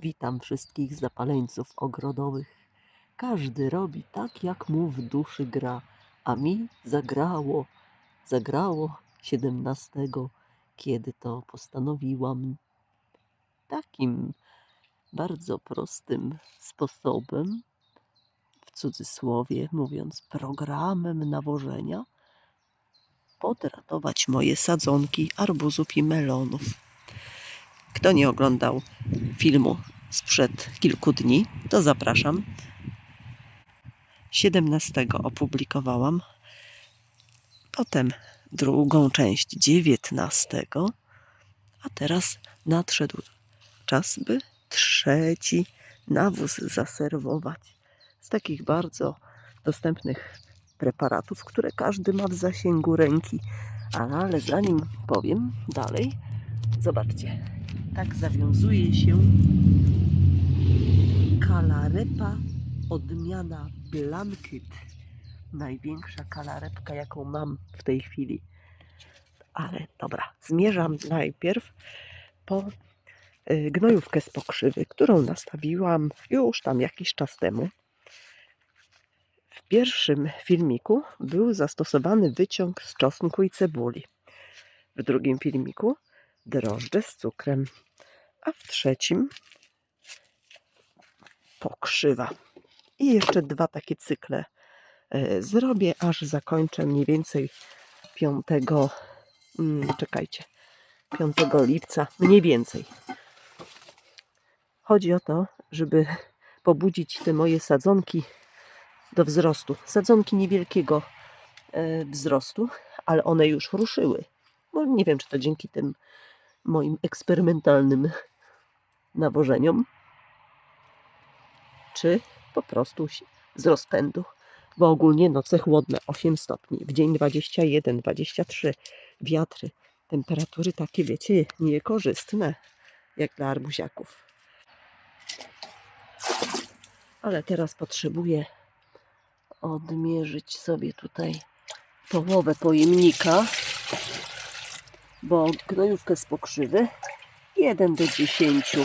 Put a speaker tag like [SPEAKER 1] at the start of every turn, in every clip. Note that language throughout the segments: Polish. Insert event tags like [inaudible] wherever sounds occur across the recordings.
[SPEAKER 1] Witam wszystkich zapaleńców ogrodowych. Każdy robi tak, jak mu w duszy gra, a mi zagrało, zagrało siedemnastego, kiedy to postanowiłam. Takim bardzo prostym sposobem, w cudzysłowie mówiąc, programem nawożenia, podratować moje sadzonki arbuzów i melonów. Kto nie oglądał filmu sprzed kilku dni, to zapraszam. 17 opublikowałam, potem drugą część 19, a teraz nadszedł czas, by trzeci nawóz zaserwować z takich bardzo dostępnych preparatów, które każdy ma w zasięgu ręki. Ale zanim powiem dalej, zobaczcie, tak zawiązuje się kalarepa odmiana Blanket. Największa kalarepka, jaką mam w tej chwili. Ale dobra, zmierzam najpierw po y, gnojówkę z pokrzywy, którą nastawiłam już tam jakiś czas temu. W pierwszym filmiku był zastosowany wyciąg z czosnku i cebuli. W drugim filmiku drożdże z cukrem, a w trzecim pokrzywa. I jeszcze dwa takie cykle e, zrobię, aż zakończę mniej więcej 5, mm, czekajcie, 5 lipca, mniej więcej. Chodzi o to, żeby pobudzić te moje sadzonki do wzrostu. Sadzonki niewielkiego e, wzrostu, ale one już ruszyły. Nie wiem, czy to dzięki tym moim eksperymentalnym nawożeniom, czy po prostu z rozpędu. Bo ogólnie noce chłodne 8 stopni, w dzień 21, 23, wiatry, temperatury takie, wiecie, niekorzystne, jak dla arbuziaków. Ale teraz potrzebuję odmierzyć sobie tutaj połowę pojemnika, bo gnojówkę z pokrzywy 1 do 10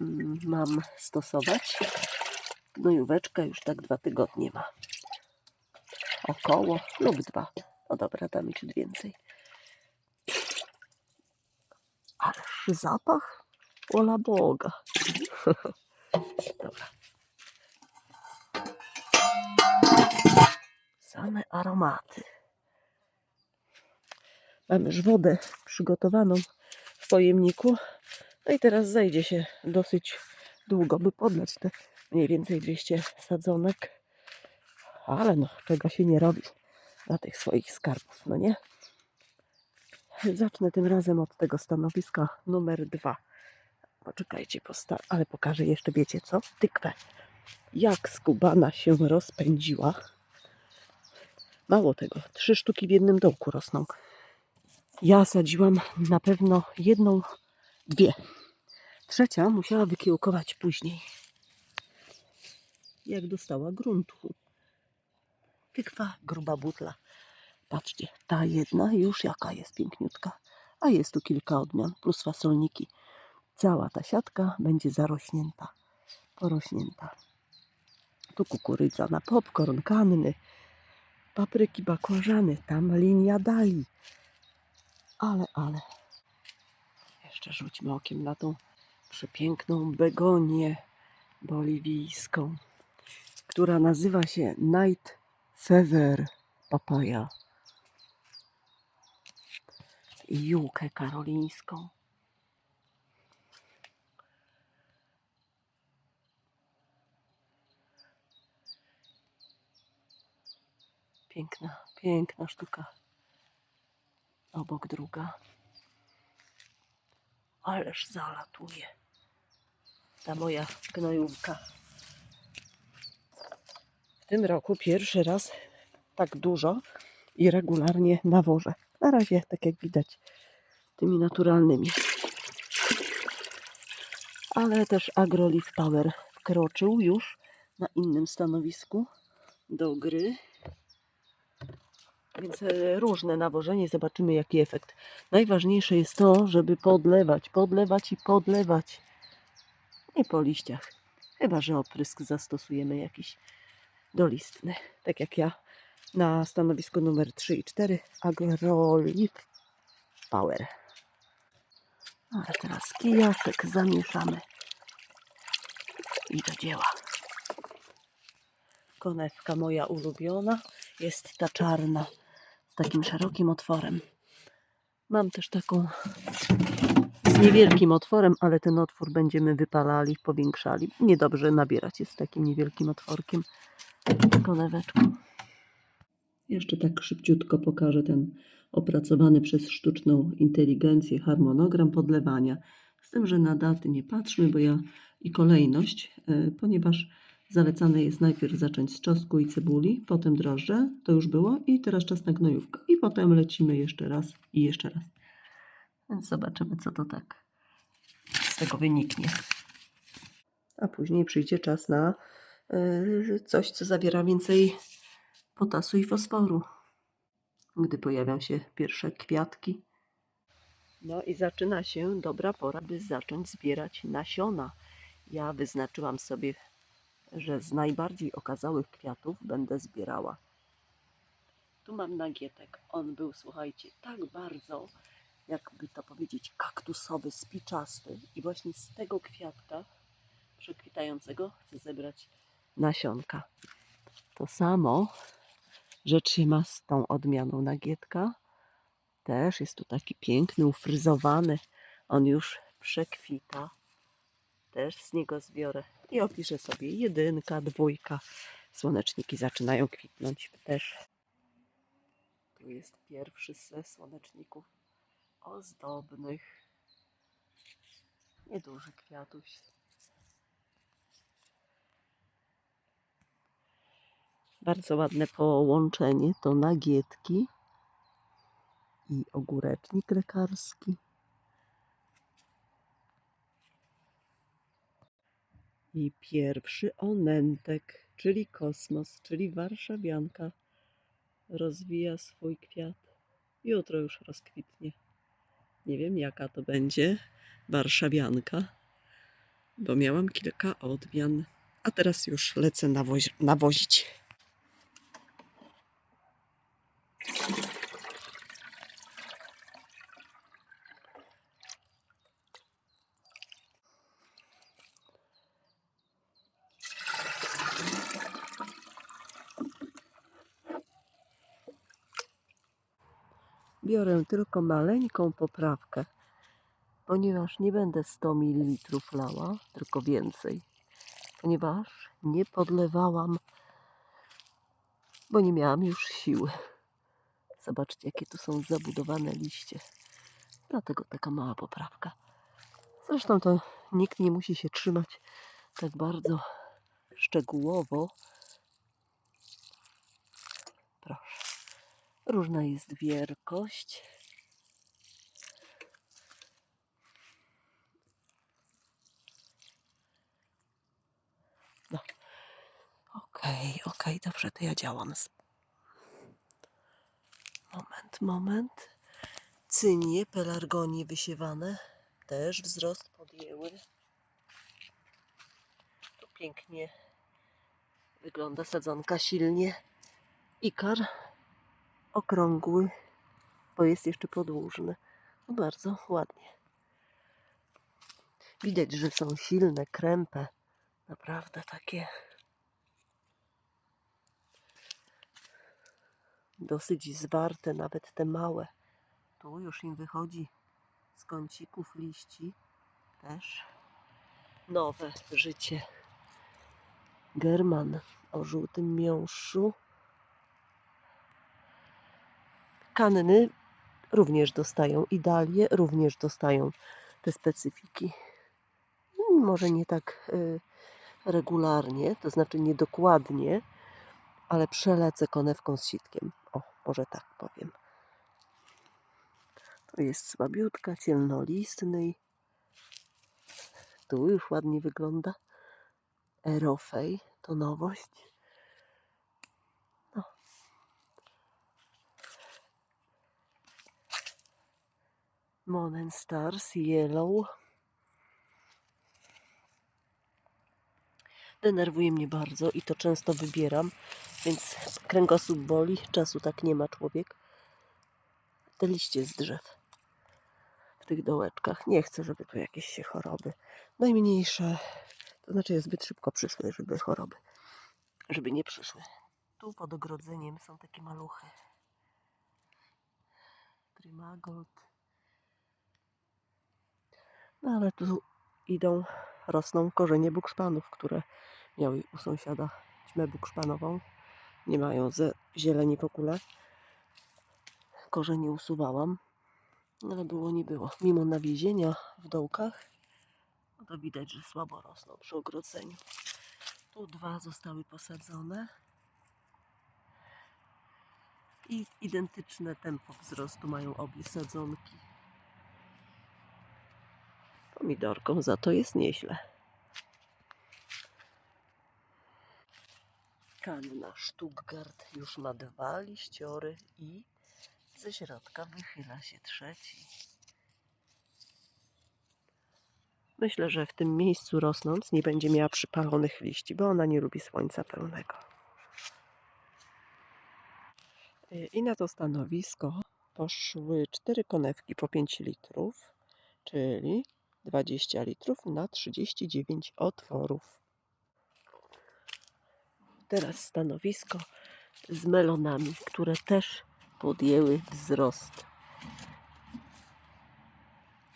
[SPEAKER 1] mm, mam stosować. Gnojóweczka już tak dwa tygodnie ma. Około lub dwa. No dobra, damy ciut więcej. Ależ zapach, ola Boga. [laughs] dobra. Same aromaty. Mam już wodę przygotowaną w pojemniku. No i teraz zajdzie się dosyć długo, by podlać te mniej więcej 200 sadzonek. Ale no, czego się nie robi dla tych swoich skarbów, no nie? Zacznę tym razem od tego stanowiska numer dwa. Poczekajcie, ale pokażę jeszcze, wiecie co? Tykwę. Jak skubana się rozpędziła. Mało tego, trzy sztuki w jednym dołku rosną. Ja sadziłam na pewno jedną, dwie. Trzecia musiała wykiełkować później. Jak dostała gruntu. Tykwa, gruba butla. Patrzcie, ta jedna już jaka jest piękniutka. A jest tu kilka odmian, plus fasolniki. Cała ta siatka będzie zarośnięta, porośnięta. Tu kukurydza na popcorn, kanny, papryki, bakłażany, tam linia dali. Ale, ale. Jeszcze rzućmy okiem na tą przepiękną begonię boliwijską, która nazywa się Night Fever Papaya. I jułkę karolińską. Piękna, piękna sztuka. Obok druga. Ależ zalatuje. Ta moja gnojówka. W tym roku pierwszy raz tak dużo i regularnie nawożę. Na razie, tak jak widać, tymi naturalnymi. Ale też AgroLeaf Power wkroczył już na innym stanowisku do gry. Więc e, różne nawożenie, zobaczymy jaki efekt. Najważniejsze jest to, żeby podlewać, podlewać i podlewać. Nie po liściach. Chyba, że oprysk zastosujemy jakiś dolistny. Tak jak ja na stanowisku numer 3 i 4 Agrolif Power. Ale teraz kijaszek zamieszamy i do dzieła. Konewka moja ulubiona jest ta czarna takim szerokim otworem. Mam też taką z niewielkim otworem, ale ten otwór będziemy wypalali, powiększali. Niedobrze nabierać jest z takim niewielkim otworkiem koneweczką. Jeszcze tak szybciutko pokażę ten opracowany przez sztuczną inteligencję harmonogram podlewania. Z tym, że na daty nie patrzmy, bo ja i kolejność, e, ponieważ zalecane jest najpierw zacząć z czosnku i cebuli, potem drożdże, to już było, i teraz czas na gnojówkę. I potem lecimy jeszcze raz i jeszcze raz. Więc zobaczymy, co to tak z tego wyniknie. A później przyjdzie czas na e, coś, co zawiera więcej potasu i fosforu. Gdy pojawią się pierwsze kwiatki. No i zaczyna się dobra pora, by zacząć zbierać nasiona. Ja wyznaczyłam sobie, że z najbardziej okazałych kwiatów będę zbierała. Tu mam nagietek. On był, słuchajcie, tak bardzo, jakby to powiedzieć, kaktusowy, spiczasty. I właśnie z tego kwiatka przekwitającego chcę zebrać nasionka. To samo rzecz się ma z tą odmianą nagietka. Też jest tu taki piękny, ufryzowany. On już przekwita. Też z niego zbiorę i opiszę sobie jedynka, dwójka. Słoneczniki zaczynają kwitnąć też. Tu jest pierwszy ze słoneczników ozdobnych. Nieduży kwiatuś. Bardzo ładne połączenie to nagietki i ogórecznik lekarski. I pierwszy onentek, czyli kosmos, czyli warszawianka, rozwija swój kwiat. Jutro już rozkwitnie. Nie wiem, jaka to będzie warszawianka, bo miałam kilka odmian. A teraz już lecę nawozi- nawozić. Biorę tylko maleńką poprawkę, ponieważ nie będę 100 ml lała, tylko więcej. Ponieważ nie podlewałam, bo nie miałam już siły. Zobaczcie, jakie tu są zabudowane liście. Dlatego taka mała poprawka. Zresztą to nikt nie musi się trzymać tak bardzo szczegółowo. Różna jest wielkość. No. Okej, okej, dobrze, to ja działam. Moment, moment. Cynie, pelargonie wysiewane też wzrost podjęły. Tu pięknie wygląda sadzonka silnie. Ikar okrągły, bo jest jeszcze podłużny. No bardzo ładnie. Widać, że są silne, krępe. Naprawdę takie dosyć zwarte, nawet te małe. Tu już im wychodzi z kącików liści też nowe życie. German o żółtym miąższu. Kanny również dostają i dalie również dostają te specyfiki. Mm, Może nie tak y, regularnie, to znaczy niedokładnie, ale przelecę konewką z sitkiem. O, może tak powiem. To jest słabiutka, cielnolistny. Tu już ładnie wygląda. Erofej to nowość. Monen Stars Yellow. Denerwuje mnie bardzo i to często wybieram, więc kręgosłup boli. Czasu tak nie ma człowiek. Te liście z drzew w tych dołeczkach. Nie chcę, żeby tu jakieś się choroby najmniejsze, to znaczy zbyt szybko przyszły, żeby choroby, żeby nie przyszły. Tu pod ogrodzeniem są takie maluchy. Trymagold. No ale tu idą, rosną korzenie bukszpanów, które miały u sąsiada ćmę bukszpanową. Nie mają ze zieleni w ogóle. Korzenie usuwałam, ale było nie było. Mimo nawiezienia w dołkach, no to widać, że słabo rosną przy ogrodzeniu. Tu dwa zostały posadzone. I identyczne tempo wzrostu mają obie sadzonki. Pomidorką za to jest nieźle. Kanna Stuttgart już ma dwa liściory i ze środka wychyla się trzeci. Myślę, że w tym miejscu rosnąc nie będzie miała przypalonych liści, bo ona nie lubi słońca pełnego. I na to stanowisko poszły cztery konewki po 5 litrów, czyli 20 litrów na 39 otworów. Teraz stanowisko z melonami, które też podjęły wzrost.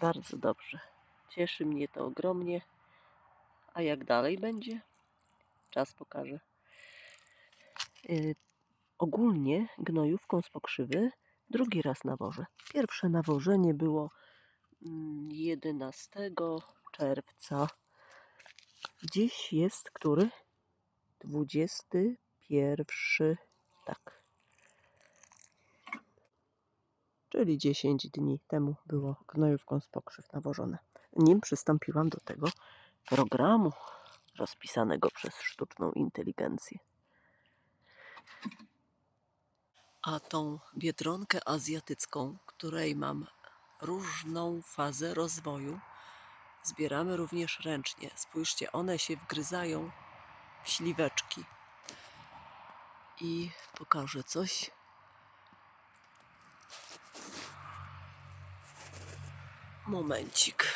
[SPEAKER 1] Bardzo dobrze. Cieszy mnie to ogromnie. A jak dalej będzie? Czas pokaże. Yy, ogólnie gnojówką z pokrzywy drugi raz nawożę. Pierwsze nawożenie było 11 czerwca. Dziś jest który? 21. Tak. Czyli 10 dni temu było gnojówką z pokrzyw nawożone. Nim przystąpiłam do tego programu rozpisanego przez sztuczną inteligencję. A tą biedronkę azjatycką, której mam różną fazę rozwoju, zbieramy również ręcznie. Spójrzcie, one się wgryzają w śliweczki. I pokażę coś. Momencik.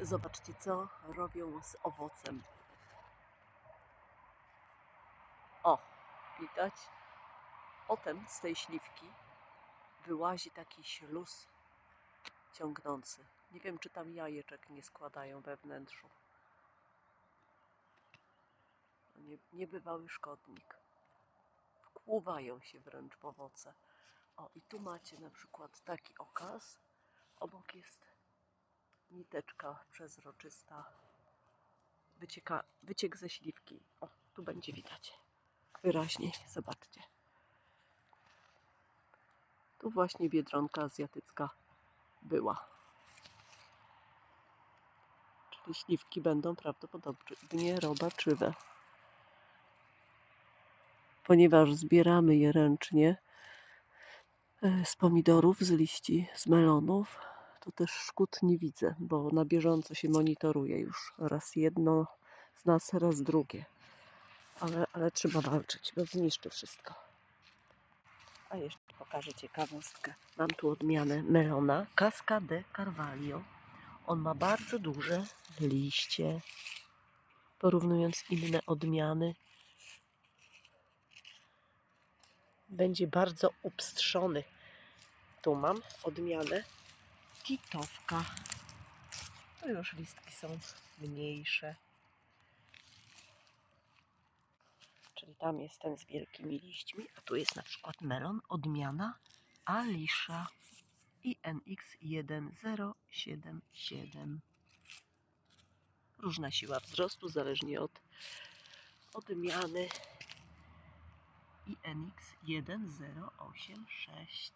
[SPEAKER 1] Zobaczcie, co robią z owocem. O, widać? Potem z tej śliwki wyłazi taki śluz ciągnący. Nie wiem, czy tam jajeczek nie składają we wnętrzu. Nie, niebywały szkodnik. Wkłuwają się wręcz w owoce. O, i tu macie na przykład taki okaz. Obok jest niteczka przezroczysta. Wycieka, wyciek ze śliwki. O, tu będzie widać. Wyraźniej, zobaczcie. Tu właśnie biedronka azjatycka była. Czyli śliwki będą prawdopodobnie robaczywe. Ponieważ zbieramy je ręcznie e, z pomidorów, z liści, z melonów, to też szkód nie widzę, bo na bieżąco się monitoruje już raz jedno z nas, raz drugie. Ale, ale trzeba walczyć, bo zniszczy wszystko. A jeszcze pokażę ciekawostkę. Mam tu odmianę melona Casca de Carvalho. On ma bardzo duże liście, porównując inne odmiany. Będzie bardzo upstrzony. Tu mam odmianę kitowka. Tu już listki są mniejsze. czyli tam jest ten z wielkimi liśćmi, a tu jest na przykład melon, odmiana Alisza INX1077. Różna siła wzrostu, zależnie od odmiany INX1086.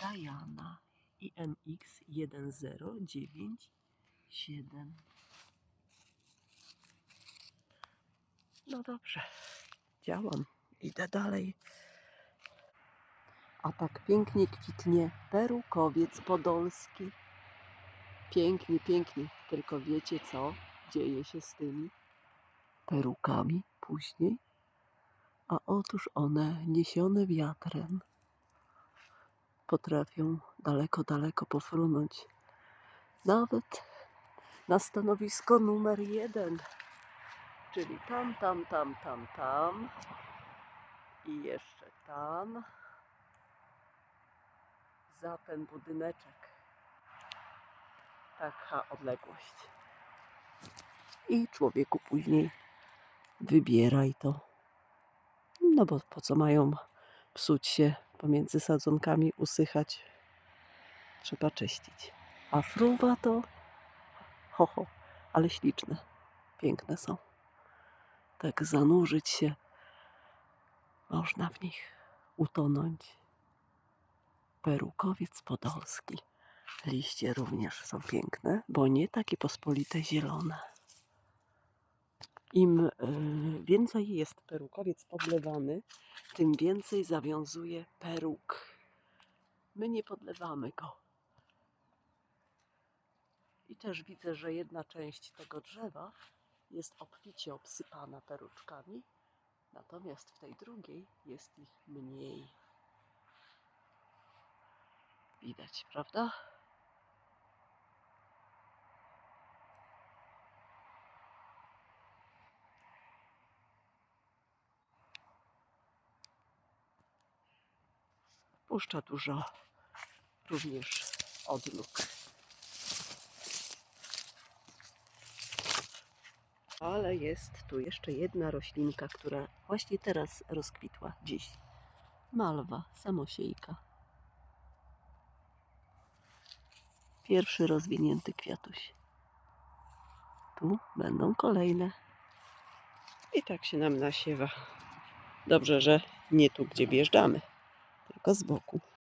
[SPEAKER 1] Diana INX1097 No dobrze, działam. Idę dalej. A tak pięknie kwitnie perukowiec podolski. Pięknie, pięknie. Tylko wiecie co dzieje się z tymi perukami później? A otóż one, niesione wiatrem, potrafią daleko, daleko pofrunąć. Nawet na stanowisko numer jeden. Czyli tam, tam, tam, tam, tam. I jeszcze tam. Za ten budyneczek. Taka odległość. I człowieku później wybieraj to. No bo po co mają psuć się pomiędzy sadzonkami, usychać? Trzeba czyścić. A fruwa to ho, ho, ale śliczne, piękne są. Tak zanurzyć się można w nich, utonąć. Perukowiec podolski. Liście również są piękne, bo nie takie pospolite zielone. Im y, więcej jest perukowiec podlewany, tym więcej zawiązuje peruk. My nie podlewamy go. I też widzę, że jedna część tego drzewa jest obficie obsypana peruczkami, natomiast w tej drugiej jest ich mniej. Widać, prawda? Puszcza dużo również odluk. Ale jest tu jeszcze jedna roślinka, która właśnie teraz rozkwitła dziś. Malwa, samosiejka. Pierwszy rozwinięty kwiatuś. Tu będą kolejne. I tak się nam nasiewa. Dobrze, że nie tu, gdzie wjeżdżamy, tylko z boku.